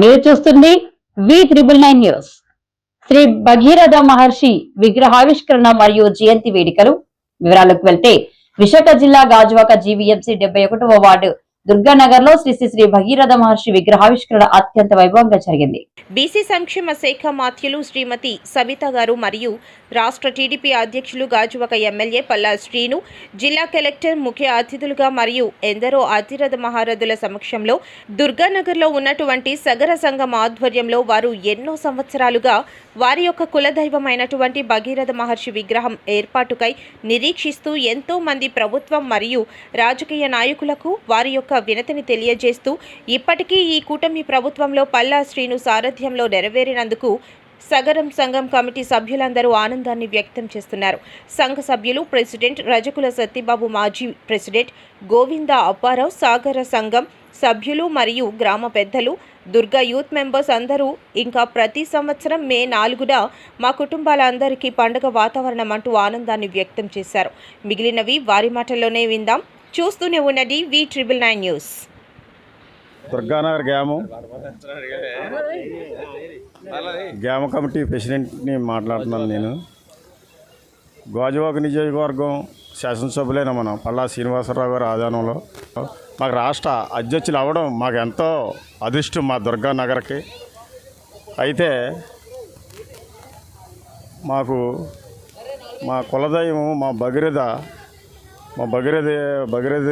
మీరు చూస్తుంది V triple nine news. Shri Bhagiratha Maharshi విగ్రహావిష్కరణ మరియు జయంతి వేడుకలు. వివరాలకు వెళ్తే విశాఖ జిల్లా గాజువాక జీవీఎంసీ డెబ్బై ఒకటవ వార్డు దుర్గానగర్లో శ్రీ శ్రీ శ్రీ భగీరథ మహర్షి విగ్రహావిష్కరణ అత్యంత వైభవంగా జరిగింది. బీసీ సంక్షేమ శాఖ మాత్యులు శ్రీమతి సవిత గారు మరియు రాష్ట్ర టీడీపీ అధ్యక్షులు గాజువక ఎమ్మెల్యే పల్లా శ్రీను జిల్లా కలెక్టర్ ముఖ్య అతిథులుగా మరియు ఎందరో అతిరథ మహారథుల సమక్షంలో దుర్గానగర్లో ఉన్నటువంటి సగర సంఘం ఆధ్వర్యంలో వారు ఎన్నో సంవత్సరాలుగా వారి యొక్క కులదైవమైనటువంటి భగీరథ మహర్షి విగ్రహం ఏర్పాటుకై నిరీక్షిస్తూ ఎంతో మంది ప్రభుత్వం మరియు రాజకీయ నాయకులకు వారి యొక్క వినతిని తెలియజేస్తూ ఇప్పటికీ ఈ కూటమి ప్రభుత్వంలో పల్లా శ్రీను సారథ్యంలో నెరవేరినందుకు సగరం సంఘం కమిటీ సభ్యులందరూ ఆనందాన్ని వ్యక్తం చేస్తున్నారు. సంఘ సభ్యులు ప్రెసిడెంట్ రజకుల సత్యబాబు మాజీ ప్రెసిడెంట్ గోవింద అప్పారావు సాగర సంఘం సభ్యులు మరియు గ్రామ పెద్దలు దుర్గా యూత్ మెంబర్స్ అందరూ ఇంకా ప్రతి సంవత్సరం మే నాలుగున మా కుటుంబాలందరికీ పండుగ వాతావరణం అంటూ ఆనందాన్ని వ్యక్తం చేశారు. మిగిలినవి వారి మాటల్లోనే విందాం. చూస్తూనే ఉండండి V triple nine news. Durganagar గ్యాము. గ్యామ కమిటీ ప్రెసిడెంట్ని మాట్లాడుతున్నాను నేను. గాజువాక నియోజకవర్గం శాసనసభ్యులైన మన పల్లా శ్రీనివాసరావు గారి ఆదానంలో మాకు రాష్ట్ర అధ్యక్షులు అవ్వడం మాకు ఎంతో అదృష్టం మా దుర్గానగర్కి. అయితే మాకు మా కులదైవం మా భగీరథ మా భగీరథ భగీరథ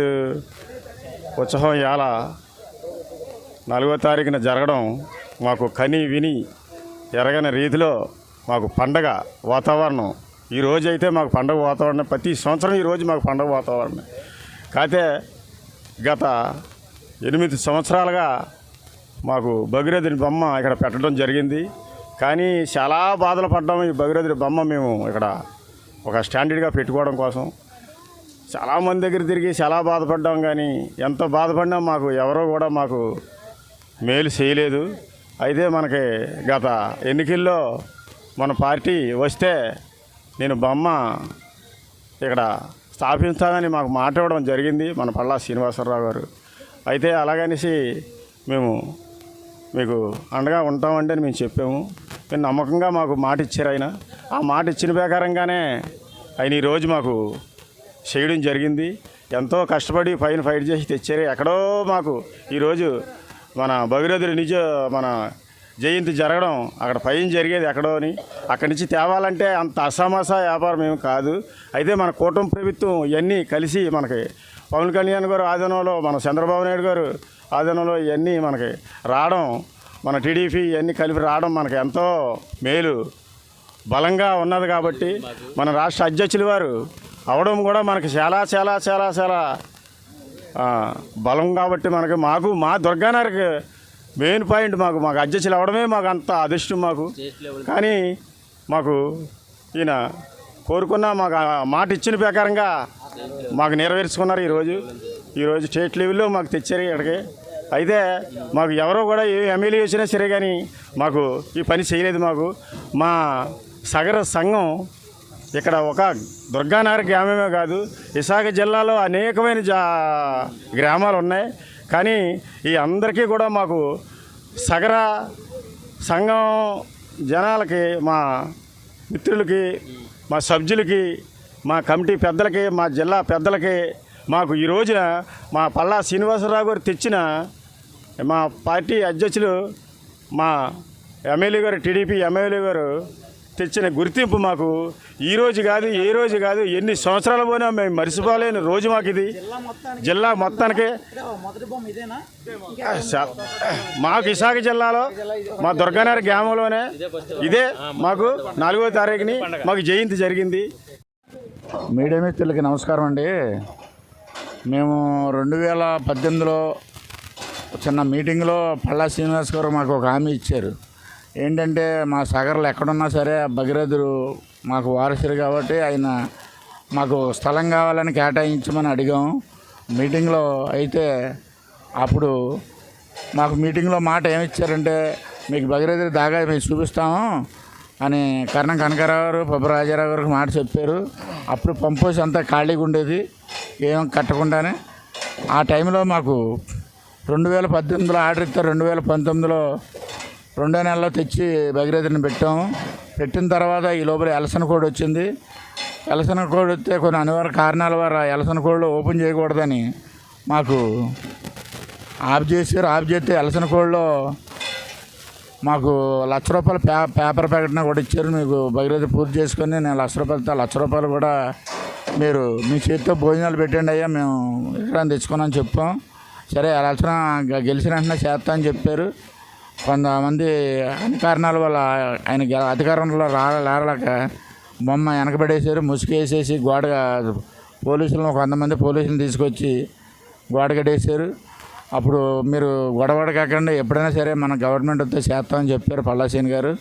ఉత్సవం ఇవాళ నాలుగో తారీఖున జరగడం మాకు కని విని ఎరగని రీతిలో మాకు పండగ వాతావరణం. ఈ రోజు అయితే మాకు పండగ వాతావరణం. ప్రతి సంవత్సరం ఈరోజు మాకు పండగ వాతావరణం. కాకపోతే గత ఎనిమిది సంవత్సరాలుగా మాకు భగీరథుని బొమ్మ ఇక్కడ పెట్టడం జరిగింది. కానీ చాలా బాధలు పడ్డాము. ఈ భగీరథుడి బొమ్మ మేము ఇక్కడ ఒక స్టాండర్డ్గా పెట్టుకోవడం కోసం. చాలామంది దగ్గర తిరిగి చాలా బాధపడ్డాం కానీ ఎంత బాధపడినా మాకు ఎవరో కూడా మాకు మేలు చేయలేదు. అయితే మనకి గత ఎన్నికల్లో మన పార్టీ వస్తే నేను బొమ్మ ఇక్కడ స్థాపించాలని మాకు మాట ఇవ్వడం జరిగింది మన పల్లా శ్రీనివాసరావు గారు. అయితే అలాగనేసి మేము మీకు అండగా ఉంటామంటే అని మేము చెప్పాము. మేము నమ్మకంగా మాకు మాట ఇచ్చారు ఆయన. ఆ మాట ఇచ్చిన ప్రకారంగానే ఆయన ఈరోజు మాకు చేయడం జరిగింది. ఎంతో కష్టపడి పైన ఫైట్ చేసి తెచ్చారు. ఎక్కడో మాకు ఈరోజు మన భగీరథుడి నిజ మన జయంతి జరగడం అక్కడ పైన జరిగేది ఎక్కడో అని. అక్కడి నుంచి తేవాలంటే అంత అసమాస వ్యాపారం ఏమి కాదు. అయితే మన కూటమి ప్రభుత్వం ఇవన్నీ కలిసి మనకి పవన్ కళ్యాణ్ గారు ఆధీనంలో మన చంద్రబాబు నాయుడు గారు ఆధీనంలో ఇవన్నీ మనకి రావడం మన టీడీపీ ఇవన్నీ కలిపి రావడం మనకి ఎంతో మేలు. బలంగా ఉన్నది కాబట్టి మన రాష్ట్ర అధ్యక్షులు వారు అవడం కూడా మనకి చాలా చాలా చాలా చాలా బలం కాబట్టి మనకి మాకు మా దుర్గానగర్కి మెయిన్ పాయింట్ మాకు మాకు అధ్యక్షులు అవడమే మాకు అంత అదృష్టం మాకు. కానీ మాకు ఈయన కోరుకున్న మాకు మాట ఇచ్చిన ప్రకారంగా మాకు నెరవేర్చుకున్నారు ఈరోజు. ఈరోజు స్టేట్ లెవెల్లో మాకు తెచ్చారు ఇక్కడికి. అయితే మాకు ఎవరో కూడా ఏ ఎమ్మెల్యే వచ్చినా సరే కానీ మాకు ఈ పని చేయలేదు మాకు. మా సగర సంఘం ఇక్కడ ఒక దుర్గానగర్ గ్రామమే కాదు విశాఖ జిల్లాలో అనేకమైన జా గ్రామాలు ఉన్నాయి. కానీ ఈ అందరికీ కూడా మాకు సగర సంఘం జనాలకి మా మిత్రులకి మా సభ్యులకి మా కమిటీ పెద్దలకి మా జిల్లా పెద్దలకి మాకు ఈ రోజున మా పల్లా శ్రీనివాసరావు గారు తెచ్చిన మా పార్టీ అధ్యక్షులు మా ఎమ్మెల్యే గారు టీడీపీ ఎమ్మెల్యే గారు తెచ్చిన గుర్తింపు మాకు ఈ రోజు కాదు ఏ రోజు కాదు ఎన్ని సంవత్సరాలు పోయినా మేము మర్చిపోలేని రోజు మాకు ఇది. జిల్లా మొత్తానికి మాకు విశాఖ జిల్లాలో మా దుర్గానగర్ గ్రామంలోనే ఇదే మాకు నాలుగో తారీఖుని మాకు జయంతి జరిగింది. మీడియా మిత్రులకి నమస్కారం అండి. మేము రెండు వేల పద్దెనిమిదిలో చిన్న మీటింగ్లో పల్లా శ్రీనివాస్ గారు మాకు ఒక హామీ ఇచ్చారు. ఏంటంటే మా సాగర్లు ఎక్కడున్నా సరే భగీరథుడు మాకు వారసుడు కాబట్టి ఆయన మాకు స్థలం కావాలని కేటాయించమని అడిగాం. మీటింగ్లో అయితే అప్పుడు మాకు మీటింగ్లో మాట ఏమిచ్చారంటే మీకు భగీరథుడి దాగా మేము చూపిస్తాము అని కర్ణం కనకరావు గారు పప్పు రాజారావు గారికి మాట చెప్పారు. అప్పుడు పంపోసి అంతా ఖాళీగా ఉండేది ఏం కట్టకుండానే. ఆ టైంలో మాకు రెండు వేల పద్దెనిమిదిలో ఆర్డర్ ఇస్తారు రెండు వేల పంతొమ్మిదిలో రెండో నెలలో తెచ్చి భగీరథని పెట్టాము పెట్టిన తర్వాత ఈ లోపల ఎలసన కోడ్ వచ్చింది. ఎలసన కోడ్ వస్తే కొన్ని అనివార్య కారణాల వల్ల ఎలసన కోడ్లో ఓపెన్ చేయకూడదని మాకు ఆఫ్ చేశారు. ఆఫ్ చేస్తే ఎలసన కోడ్లో మాకు లక్ష రూపాయలు పే పేపర్ ప్యాకెట్న కూడా ఇచ్చారు. మీకు భగీరథ పూర్తి చేసుకొని నేను లక్ష రూపాయలతో లక్ష రూపాయలు కూడా మీరు మీ చేతితో భోజనాలు పెట్టండి అయ్యా మేము ఇక్కడ తెచ్చుకున్నాం చెప్పాం. సరే ఎలక్షన్ గెలిచిన వెంటనే చేస్తా అని చెప్పారు. కొంతమంది అన్ని కారణాల వల్ల ఆయన అధికారంలో రా రాలేక బొమ్మ వెనకబడేసారు ముసుగేసేసి గోడ పోలీసులను కొంతమంది పోలీసులను తీసుకొచ్చి గోడ అప్పుడు మీరు గొడవడ కాకుండా ఎప్పుడైనా సరే మన గవర్నమెంట్ వస్తే చేస్తామని చెప్పారు పల్లాసీని గారు.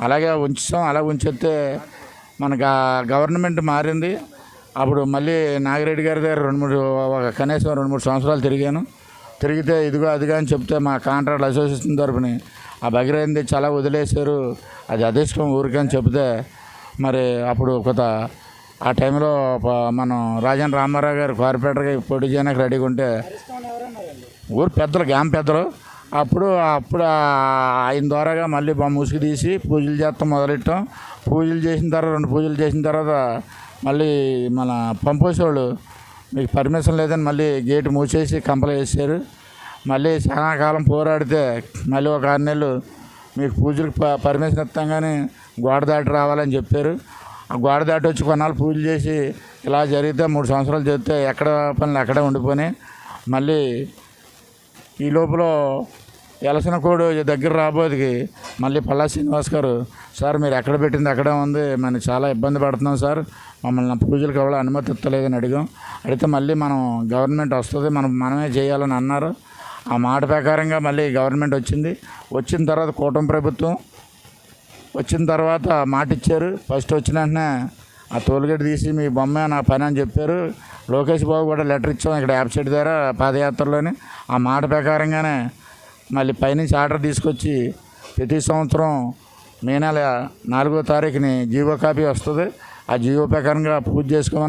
అలాగే ఉంచుతాం అలా ఉంచితే మన గవర్నమెంట్ మారింది. అప్పుడు మళ్ళీ నాగిరెడ్డి గారి దగ్గర రెండు మూడు కనీసం రెండు మూడు సంవత్సరాలు తిరిగాను. తిరిగితే ఇదిగో అదిగా అని చెప్తే మా కాంట్రాక్ట్ అసోసియేషన్ తరపుని ఆ బగిరైంది చాలా వదిలేశారు అది అదృష్టం ఊరికని చెప్తే మరి అప్పుడు కొత్త ఆ టైంలో మనం రాజన్ రామారావు గారు కార్పొరేటర్గా పోటీ చేయడానికి రెడీగా ఉంటే ఊరు పెద్దలు గ్యామ్ పెద్దలు అప్పుడు అప్పుడు ఆయన ద్వారాగా మళ్ళీ బొమ్మ ముసుగు తీసి పూజలు చేస్తాం మొదలెట్టాం. పూజలు చేసిన తర్వాత రెండు పూజలు చేసిన తర్వాత మళ్ళీ మన పంపోసేవాళ్ళు మీకు పర్మిషన్ లేదని మళ్ళీ గేటు మూసేసి కంపలు వేసారు మళ్ళీ చాలా కాలం పోరాడితే మళ్ళీ ఒక ఆరు నెలలు మీకు పూజలకు పర్మిషన్ ఇస్తాం కానీ గోడ దాటి రావాలని చెప్పారు. ఆ గోడ దాటి వచ్చి కొన్నాళ్ళు పూజలు చేసి ఇలా జరిగితే మూడు సంవత్సరాలు చెప్తే ఎక్కడ పనులు అక్కడే ఉండిపోయి మళ్ళీ ఈ లోపల ఎలసిన కోడు దగ్గర రాబోదికి. మళ్ళీ పల్లా శ్రీనివాస్ గారు సార్ మీరు ఎక్కడ పెట్టింది అక్కడే ఉంది మనం చాలా ఇబ్బంది పడుతున్నాం సార్ మమ్మల్ని పూజలకు ఎవరు అనుమతి ఇస్తలేదని అడిగాం. అడిగితే మళ్ళీ మనం గవర్నమెంట్ వస్తుంది మనం మనమే చేయాలని అన్నారు. ఆ మాట ప్రకారంగా మళ్ళీ గవర్నమెంట్ వచ్చింది. వచ్చిన తర్వాత కూటమి ప్రభుత్వం వచ్చిన తర్వాత మాట ఇచ్చారు. ఫస్ట్ వచ్చిన వెంటనే ఆ టోల్గేట్ తీసి మీ బొమ్మ నా పని అని చెప్పారు. లోకేష్ బాబు కూడా లెటర్ ఇచ్చాం ఇక్కడ యాప్సెట్ ద్వారా పాదయాత్రలోని. ఆ మాట ప్రకారంగానే మళ్ళీ పైనుంచి ఆర్డర్ తీసుకొచ్చి ప్రతి సంవత్సరం మే నెల నాలుగో తారీఖుని జీవో కాపీ వస్తుంది. ఆ జీవో ప్రకారంగా పూజ చేసుకోమని